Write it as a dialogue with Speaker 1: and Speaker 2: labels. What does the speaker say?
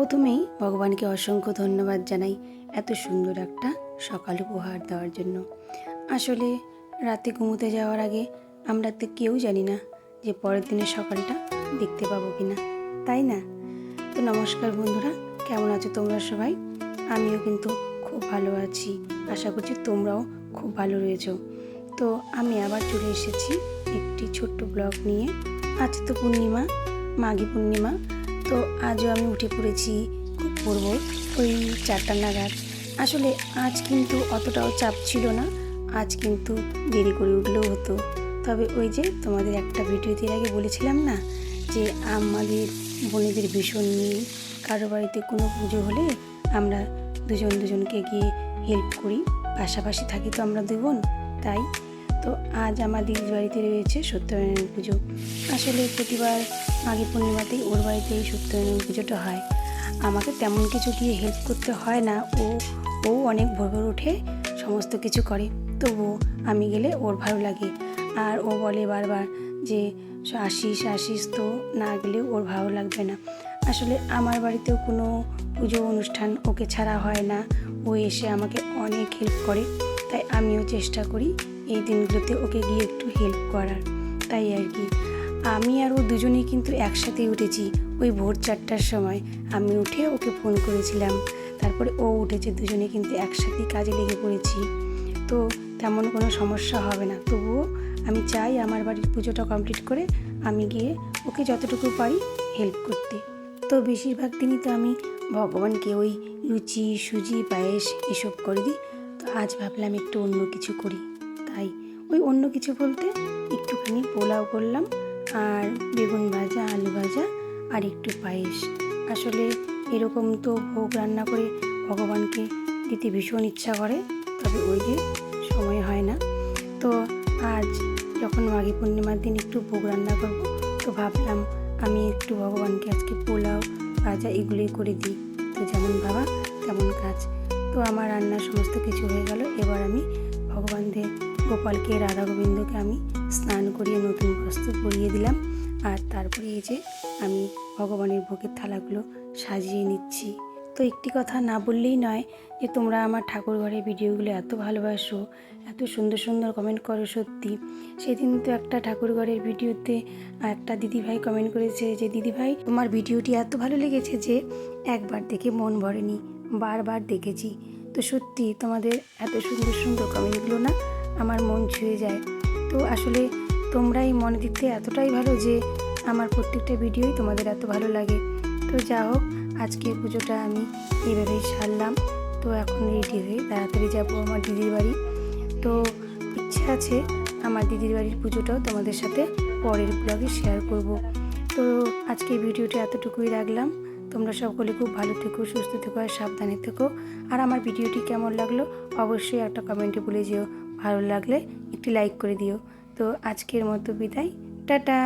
Speaker 1: প্রথমেই ভগবানকে অসংখ্য ধন্যবাদ জানাই এত সুন্দর একটা সকাল উপহার দেওয়ার জন্য। আসলে রাতে ঘুমোতে যাওয়ার আগে আমরা তো কেউ জানি না যে পরের দিনের সকালটা দেখতে পাবো কি না তাই না? তো নমস্কার বন্ধুরা, কেমন আছো তোমরা সবাই? আমিও কিন্তু খুব ভালো আছি, আশা করছি তোমরাও খুব ভালো রয়েছো। তো আমি আবার চলে এসেছি একটি ছোট্ট ব্লগ নিয়ে। আজ তো পূর্ণিমা, মাঘী পূর্ণিমা তো আজও আমি উঠে পড়েছি, খুব পড়ব, ওই চারটা নাগাদ। আসলে আজ কিন্তু অতটাও চাপ ছিল না, আজ কিন্তু দেরি করে উঠলেও হতো। তবে ওই যে তোমাদের একটা ভিডিওতে আগে বলেছিলাম না, যে আমাদের বোনেদের ভীষণ মিল, কারও বাড়িতে কোনো পুজো হলে আমরা দুজন দুজনকে গিয়ে হেল্প করি, পাশাপাশি থাকি তো আমরা দুই বোন, তাই তো আজ আমার দিদির বাড়িতে রয়েছে সত্যনারায়ণ পুজো। আসলে প্রতিবার মাঘে পূর্ণিমাতেই ওর বাড়িতেই সত্যনারায়ণ পুজোটা হয়। আমাকে তেমন কিছু গিয়ে হেল্প করতে হয় না। ও ও অনেক ভোর ভোর উঠে সমস্ত কিছু করে। তবুও আমি গেলে ওর ভালো লাগে। আর ও বলে বারবার যে, আসিস আসিস তো, না গেলে ওর ভালো লাগবে না। আসলে আমার বাড়িতেও কোনো পুজো অনুষ্ঠান ওকে ছাড়া হয় না। ও এসে আমাকে অনেক হেল্প করে। তাই আমিও চেষ্টা করি এই দিনগুলোতে ওকে গিয়ে একটু হেল্প করার। তাই আর কি। আমি আর ও দুজনেই কিন্তু একসাথেই উঠেছি ওই ভোর চারটার সময়। আমি উঠে ওকে ফোন করেছিলাম। তারপরে ও উঠেছে, দুজনে কিন্তু একসাথেই কাজে লেগে পড়েছি। তো তেমন কোনো সমস্যা হবে না। তবুও আমি চাই আমার বাড়ির পুজোটা কমপ্লিট করে আমি গিয়ে ওকে যতটুকু পারি হেল্প করতে। তো বেশিরভাগ দিনই তো আমি ভগবানকে ওই লুচি, সুজি, পায়েস এসব করে দিই। তো আজ ভাবলাম একটু অন্য কিছু করি। তাই ওই অন্য কিছু বলতে একটুখানি পোলাও করলাম আর বেগুন ভাজা, আলু ভাজা আর একটু পায়েস। আসলে এরকম তো ভোগ রান্না করে ভগবানকে দিতে ভীষণ ইচ্ছা করে, তবে ওই যে সময় হয় না। তো আজ যখন মাঘী পূর্ণিমার দিন একটু ভোগ রান্না করব, তো ভাবলাম আমি একটু ভগবানকে আজকে পোলাও, ভাজা এগুলোই করে দিই। তো যেমন ভাবা তেমন কাজ। তো আমার রান্নার সমস্ত কিছু হয়ে গেল, এবার আমি ভগবানদের গোপালকে রাধা গোবিন্দকে আমি স্নান করিয়ে নতুন বস্ত্র পরিয়ে দিলাম। আর তারপরে এই যে আমি ভগবানের ভোগের থালাগুলো সাজিয়ে নিচ্ছি। তো একটি কথা না বললেই নয় যে তোমরা আমার ঠাকুর ঘরের ভিডিওগুলো এত ভালোবাসো, এত সুন্দর সুন্দর কমেন্ট করো সত্যি। সেদিন তো একটা ঠাকুর ঘরের ভিডিওতে একটা দিদিভাই কমেন্ট করেছে যে, দিদিভাই, তোমার ভিডিওটি এত ভালো লেগেছে যে একবার দেখে মন ভরেনি, বারবার দেখেছি। তো সত্যি তোমাদের এত সুন্দর সুন্দর কমেন্টগুলো না আমার মন ছুঁয়ে যায়। তো আসলে তোমরাই মনে দিতে এতটাই ভালো যে আমার প্রত্যেকটা ভিডিওই তোমাদের এত ভালো লাগে। তো যা হোক, আজকের পুজোটা আমি এইভাবেই সারলাম। তো এখন রেডি হয়ে তাড়াতাড়ি যাব আমার দিদির বাড়ি। তো ইচ্ছে আছে আমার দিদির বাড়ির পুজোটাও তোমাদের সাথে পরের ব্লগে শেয়ার করব। তো আজকে ভিডিওটা এতটুকুই রাখলাম। তোমরা সকলে খুব ভালো থেকো, সুস্থ থেকো আর সাবধানে থেকো। আর আমার ভিডিওটি কেমন লাগল অবশ্যই একটা কমেন্টে বলে যেও। ভালো লাগলে একটি লাইক করে দিও। তো আজকের মতো বিদায়। টাটা!